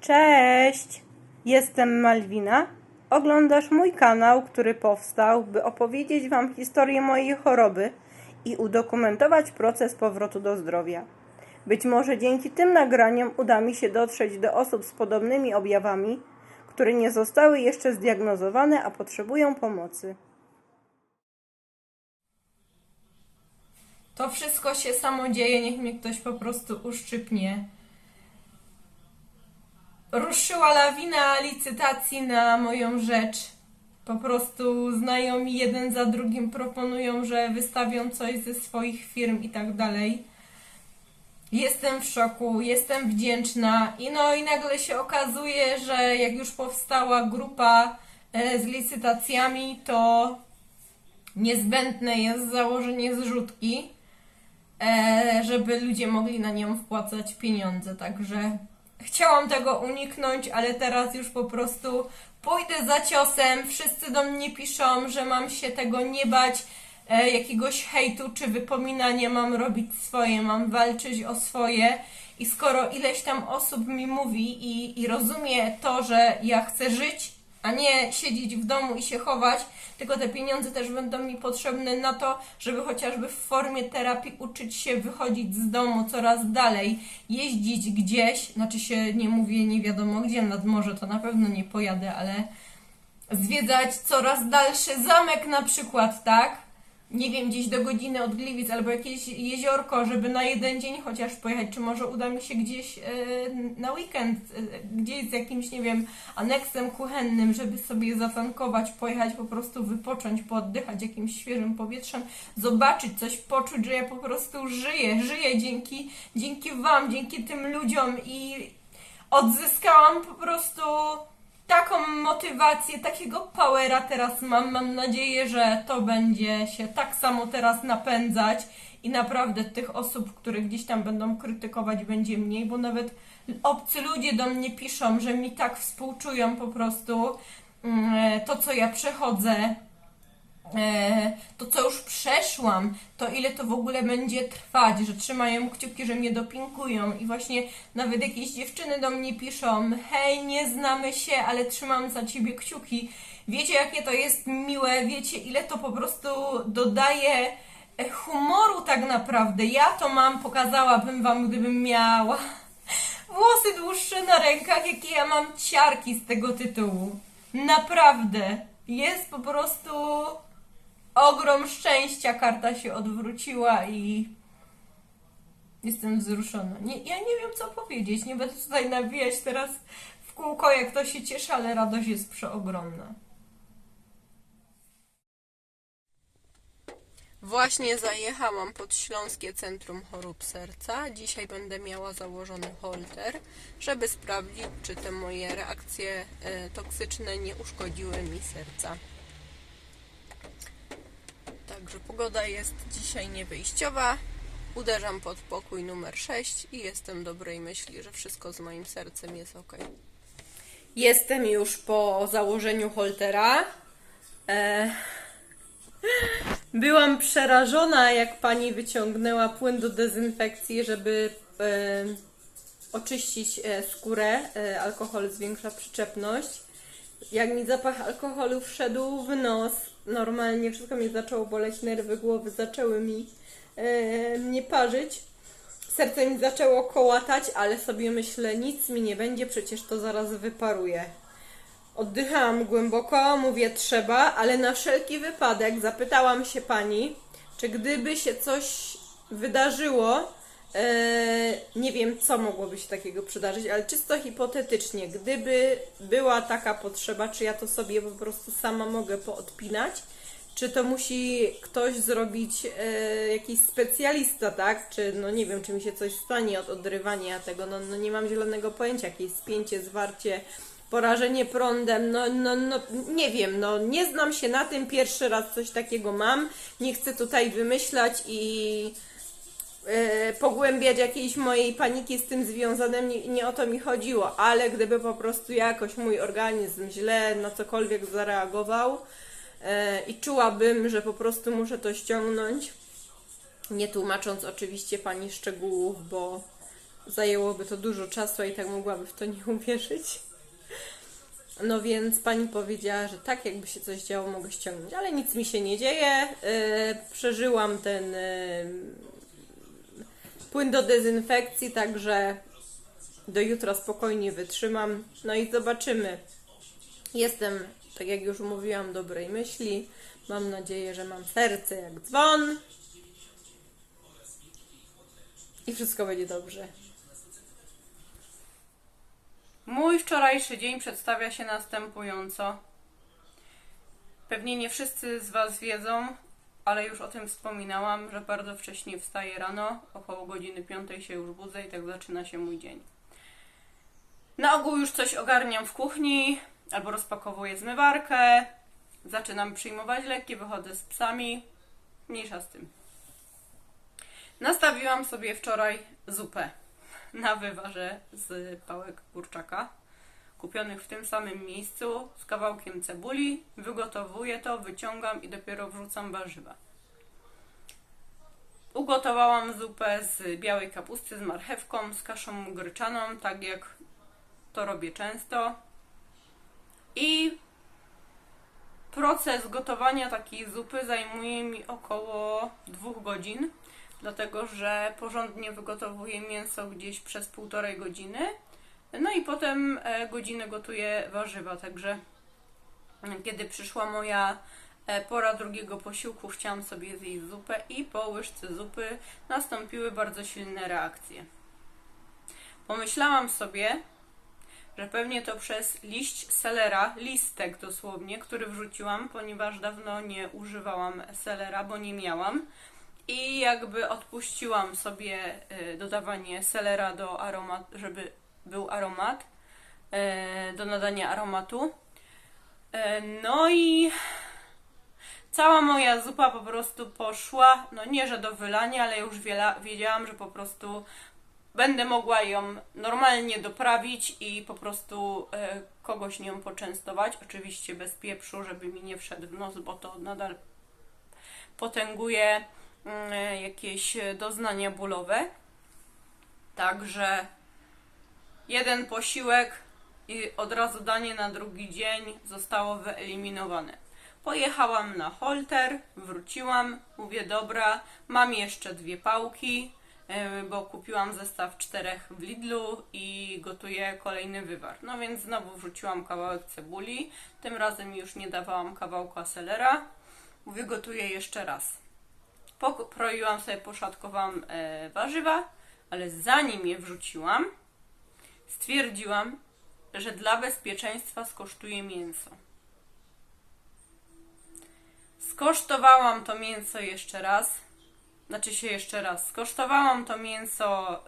Cześć! Jestem Malwina. Oglądasz mój kanał, który powstał, by opowiedzieć Wam historię mojej choroby i udokumentować proces powrotu do zdrowia. Być może dzięki tym nagraniom uda mi się dotrzeć do osób z podobnymi objawami, które nie zostały jeszcze zdiagnozowane, a potrzebują pomocy. To wszystko się samo dzieje, niech mnie ktoś po prostu uszczypnie. Ruszyła lawina licytacji na moją rzecz. Po prostu znajomi jeden za drugim proponują, że wystawią coś ze swoich firm i tak dalej. Jestem w szoku, jestem wdzięczna i no i nagle się okazuje, że jak już powstała grupa e, z licytacjami, to niezbędne jest założenie zrzutki e, żeby ludzie mogli na nią wpłacać pieniądze. Także chciałam tego uniknąć, ale teraz już po prostu pójdę za ciosem. Wszyscy do mnie piszą, że mam się tego nie bać, e, jakiegoś hejtu czy wypominania, mam robić swoje, mam walczyć o swoje. I skoro ileś tam osób mi mówi i, i rozumie to, że ja chcę żyć, a nie siedzieć w domu i się chować, tylko te pieniądze też będą mi potrzebne na to, żeby chociażby w formie terapii uczyć się wychodzić z domu coraz dalej, jeździć gdzieś, znaczy się nie mówię nie wiadomo gdzie, nad morze to na pewno nie pojadę, ale zwiedzać coraz dalszy zamek na przykład, tak? Nie wiem, gdzieś do godziny od Gliwic albo jakieś jeziorko, żeby na jeden dzień chociaż pojechać, czy może uda mi się gdzieś e, na weekend, e, gdzieś z jakimś, nie wiem, aneksem kuchennym, żeby sobie zatankować, pojechać, po prostu wypocząć, pooddychać jakimś świeżym powietrzem, zobaczyć coś, poczuć, że ja po prostu żyję, żyję dzięki, dzięki Wam, dzięki tym ludziom i odzyskałam po prostu taką motywację, takiego powera teraz mam. Mam nadzieję, że to będzie się tak samo teraz napędzać i naprawdę tych osób, które gdzieś tam będą krytykować, będzie mniej, bo nawet obcy ludzie do mnie piszą, że mi tak współczują po prostu mm, to, co ja przechodzę. E, to co już przeszłam, to ile to w ogóle będzie trwać, że trzymają kciuki, że mnie dopingują i właśnie nawet jakieś dziewczyny do mnie piszą hej, nie znamy się, ale trzymam za ciebie kciuki. Wiecie jakie to jest miłe, wiecie ile to po prostu dodaje e, humoru tak naprawdę. Ja to mam, pokazałabym wam, gdybym miała włosy dłuższe na rękach, jakie ja mam ciarki z tego tytułu. Naprawdę. Jest po prostu ogrom szczęścia, karta się odwróciła i jestem wzruszona. Nie, ja nie wiem, co powiedzieć. Nie będę tutaj nawijać teraz w kółko, jak to się cieszy, ale radość jest przeogromna. Właśnie zajechałam pod Śląskie Centrum Chorób Serca. Dzisiaj będę miała założony holter, żeby sprawdzić, czy te moje reakcje e, toksyczne nie uszkodziły mi serca. Także pogoda jest dzisiaj niewyjściowa. Uderzam pod pokój numer 6 i jestem dobrej myśli, że wszystko z moim sercem jest ok. Jestem już po założeniu holtera. E... Byłam przerażona, jak pani wyciągnęła płyn do dezynfekcji, żeby e... oczyścić e, skórę. Alkohol zwiększa przyczepność. Jak mi zapach alkoholu wszedł w nos, normalnie wszystko mnie zaczęło boleć, nerwy głowy zaczęły mi e, mnie parzyć. Serce mi zaczęło kołatać, ale sobie myślę, nic mi nie będzie, przecież to zaraz wyparuje. Oddychałam głęboko, mówię trzeba, ale na wszelki wypadek zapytałam się pani, czy gdyby się coś wydarzyło, nie wiem co mogłoby się takiego przydarzyć, ale czysto hipotetycznie, gdyby była taka potrzeba, czy ja to sobie po prostu sama mogę poodpinać, czy to musi ktoś zrobić, e, jakiś specjalista, tak? Czy, no nie wiem, czy mi się coś stanie od odrywania tego, no, no nie mam zielonego pojęcia, jakieś spięcie, zwarcie, porażenie prądem, no, no, no nie wiem, no nie znam się na tym, pierwszy raz coś takiego mam, nie chcę tutaj wymyślać i e, pogłębiać jakiejś mojej paniki z tym związane, nie, nie o to mi chodziło, ale gdyby po prostu jakoś mój organizm źle na cokolwiek zareagował e, i czułabym, że po prostu muszę to ściągnąć, nie tłumacząc oczywiście pani szczegółów, bo zajęłoby to dużo czasu, i tak mogłaby w to nie uwierzyć. No więc pani powiedziała, że tak, jakby się coś działo, mogę ściągnąć, ale nic mi się nie dzieje. Yy, przeżyłam ten płyn do dezynfekcji, także do jutra spokojnie wytrzymam. No i zobaczymy. Jestem, tak jak już mówiłam, dobrej myśli. Mam nadzieję, że mam serce jak dzwon. I wszystko będzie dobrze. Mój wczorajszy dzień przedstawia się następująco. Pewnie nie wszyscy z Was wiedzą, ale już o tym wspominałam, że bardzo wcześnie wstaję rano, około godziny 5 się już budzę i tak zaczyna się mój dzień. Na ogół już coś ogarniam w kuchni, albo rozpakowuję zmywarkę, zaczynam przyjmować leki, wychodzę z psami, mniejsza z tym. Nastawiłam sobie wczoraj zupę na wywarze z pałek kurczaka, kupionych w tym samym miejscu, z kawałkiem cebuli. Wygotowuję to, wyciągam i dopiero wrzucam warzywa. Ugotowałam zupę z białej kapusty z marchewką, z kaszą gryczaną, tak jak to robię często. I proces gotowania takiej zupy zajmuje mi około dwóch godzin, dlatego że porządnie wygotowuję mięso gdzieś przez półtorej godziny. No i potem e, godzinę gotuję warzywa, także kiedy przyszła moja e, pora drugiego posiłku, chciałam sobie zjeść zupę i po łyżce zupy nastąpiły bardzo silne reakcje. Pomyślałam sobie, że pewnie to przez liść selera, listek dosłownie, który wrzuciłam, ponieważ dawno nie używałam selera, bo nie miałam. I jakby odpuściłam sobie y, dodawanie selera do aromat, żeby był aromat, y, do nadania aromatu. Y, No i cała moja zupa po prostu poszła, no nie, że do wylania, ale już wiedziałam, że po prostu będę mogła ją normalnie doprawić i po prostu e, kogoś nią poczęstować. Oczywiście bez pieprzu, żeby mi nie wszedł w nos, bo to nadal potęguje mm, e, jakieś doznania bólowe. Także jeden posiłek i od razu danie na drugi dzień zostało wyeliminowane. Pojechałam na holter, wróciłam, mówię dobra, mam jeszcze dwie pałki, e, bo kupiłam zestaw czterech w Lidlu i gotuję kolejny wywar. No więc znowu wrzuciłam kawałek cebuli, tym razem już nie dawałam kawałka selera. Mówię, gotuję jeszcze raz. Pokroiłam sobie, poszatkowałam e, warzywa, ale zanim je wrzuciłam, stwierdziłam, że dla bezpieczeństwa skosztuję mięso. Skosztowałam to mięso jeszcze raz. Znaczy się jeszcze raz. Skosztowałam to mięso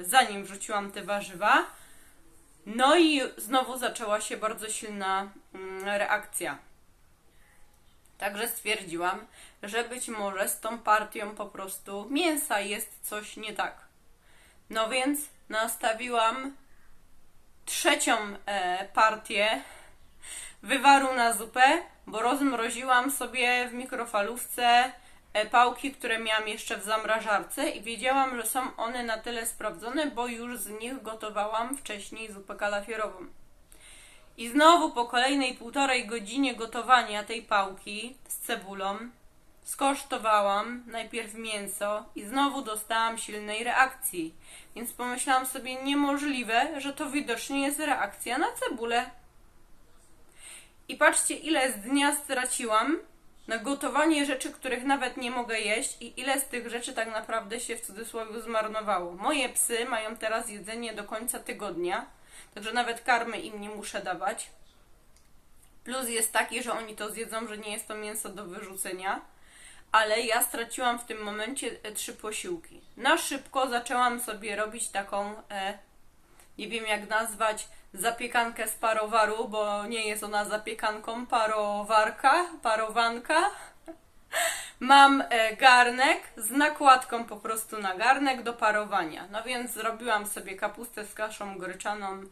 y, zanim wrzuciłam te warzywa. No i znowu zaczęła się bardzo silna mm, reakcja. Także stwierdziłam, że być może z tą partią po prostu mięsa jest coś nie tak. No więc nastawiłam trzecią e, partię wywaru na zupę, bo rozmroziłam sobie w mikrofalówce e, pałki, które miałam jeszcze w zamrażarce i wiedziałam, że są one na tyle sprawdzone, bo już z nich gotowałam wcześniej zupę kalafierową. I znowu po kolejnej półtorej godzinie gotowania tej pałki z cebulą skosztowałam najpierw mięso i znowu dostałam silnej reakcji. Więc pomyślałam sobie, niemożliwe, że to widocznie jest reakcja na cebulę. I patrzcie, ile z dnia straciłam na gotowanie rzeczy, których nawet nie mogę jeść, i ile z tych rzeczy tak naprawdę się w cudzysłowie zmarnowało. Moje psy mają teraz jedzenie do końca tygodnia, także nawet karmy im nie muszę dawać. Plus jest taki, że oni to zjedzą, że nie jest to mięso do wyrzucenia. Ale ja straciłam w tym momencie e, trzy posiłki. Na szybko zaczęłam sobie robić taką, e, nie wiem jak nazwać, zapiekankę z parowaru, bo nie jest ona zapiekanką, parowarka, parowanka. Mam e, garnek z nakładką po prostu na garnek do parowania. No więc zrobiłam sobie kapustę z kaszą gryczaną,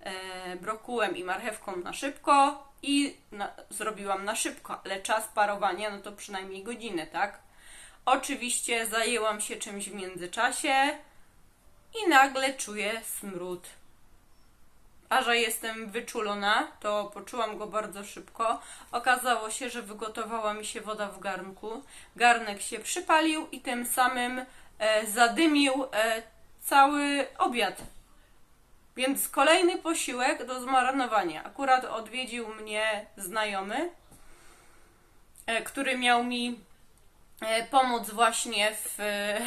e, brokułem i marchewką na szybko i na, zrobiłam na szybko, ale czas parowania no to przynajmniej godzinę, tak? Oczywiście zajęłam się czymś w międzyczasie i nagle czuję smród. A że jestem wyczulona, to poczułam go bardzo szybko. Okazało się, że wygotowała mi się woda w garnku. Garnek się przypalił i tym samym e, zadymił e, cały obiad. Więc kolejny posiłek do zmarnowania. Akurat odwiedził mnie znajomy, e, który miał mi e, pomóc właśnie w e,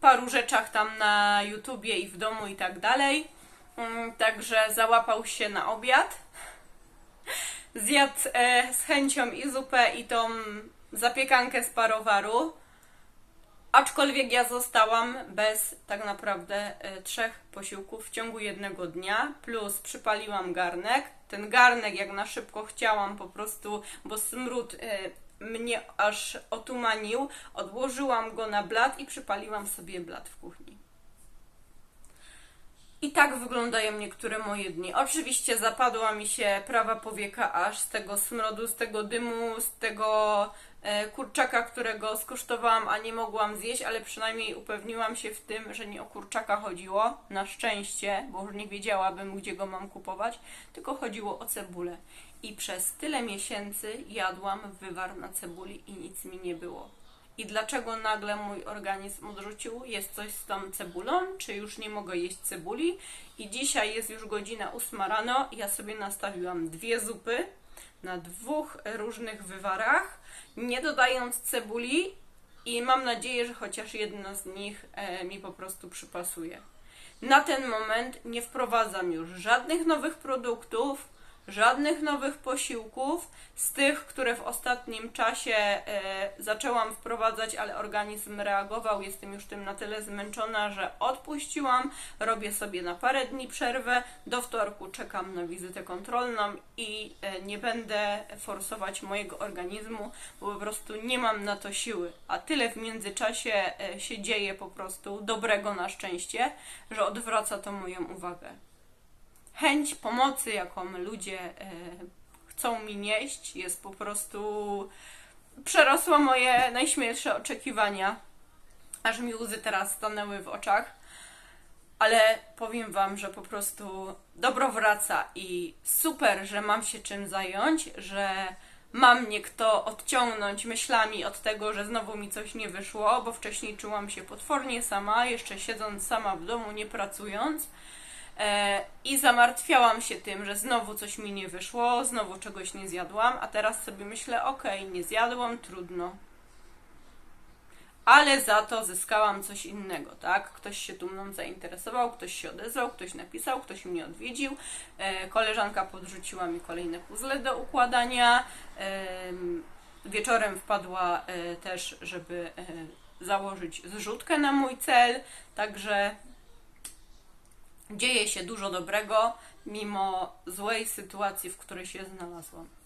paru rzeczach tam na YouTubie i w domu i tak dalej. Mm, Także załapał się na obiad. Zjadł z chęcią i zupę i tą zapiekankę z parowaru. Aczkolwiek ja zostałam bez tak naprawdę e, trzech posiłków w ciągu jednego dnia, plus przypaliłam garnek. Ten garnek, jak na szybko chciałam, po prostu, bo smród e, mnie aż otumanił, odłożyłam go na blat i przypaliłam sobie blat w kuchni. I tak wyglądają niektóre moje dni. Oczywiście zapadła mi się prawa powieka aż z tego smrodu, z tego dymu, z tego e, kurczaka, którego skosztowałam, a nie mogłam zjeść, ale przynajmniej upewniłam się w tym, że nie o kurczaka chodziło. Na szczęście, bo już nie wiedziałabym, gdzie go mam kupować, tylko chodziło o cebulę. I przez tyle miesięcy jadłam wywar na cebuli i nic mi nie było. I dlaczego nagle mój organizm odrzucił? Jest coś z tą cebulą? Czy już nie mogę jeść cebuli? I dzisiaj jest już godzina 8 rano. Ja sobie nastawiłam dwie zupy na dwóch różnych wywarach, nie dodając cebuli. I mam nadzieję, że chociaż jedna z nich e, mi po prostu przypasuje. Na ten moment nie wprowadzam już żadnych nowych produktów, żadnych nowych posiłków. Z tych, które w ostatnim czasie e, zaczęłam wprowadzać, ale organizm reagował, jestem już tym na tyle zmęczona, że odpuściłam. Robię sobie na parę dni przerwę. Do wtorku czekam na wizytę kontrolną i e, nie będę forsować mojego organizmu, bo po prostu nie mam na to siły. A tyle w międzyczasie e, się dzieje po prostu dobrego na szczęście, że odwraca to moją uwagę chęć pomocy, jaką ludzie e, chcą mi nieść, jest po prostu przerosła moje najśmielsze oczekiwania. Aż mi łzy teraz stanęły w oczach. Ale powiem Wam, że po prostu dobro wraca i super, że mam się czym zająć, że mam mnie kto odciągnąć myślami od tego, że znowu mi coś nie wyszło, bo wcześniej czułam się potwornie sama, jeszcze siedząc sama w domu, nie pracując. E, I zamartwiałam się tym, że znowu coś mi nie wyszło, znowu czegoś nie zjadłam, a teraz sobie myślę, okej, nie zjadłam, trudno. Ale za to zyskałam coś innego, tak? Ktoś się tu mną zainteresował, ktoś się odezwał, ktoś napisał, ktoś mnie odwiedził. E, koleżanka podrzuciła mi kolejne puzzle do układania. Em, wieczorem wpadła e, też, żeby e, założyć zrzutkę na mój cel, także dzieje się dużo dobrego, mimo złej sytuacji, w której się znalazłam.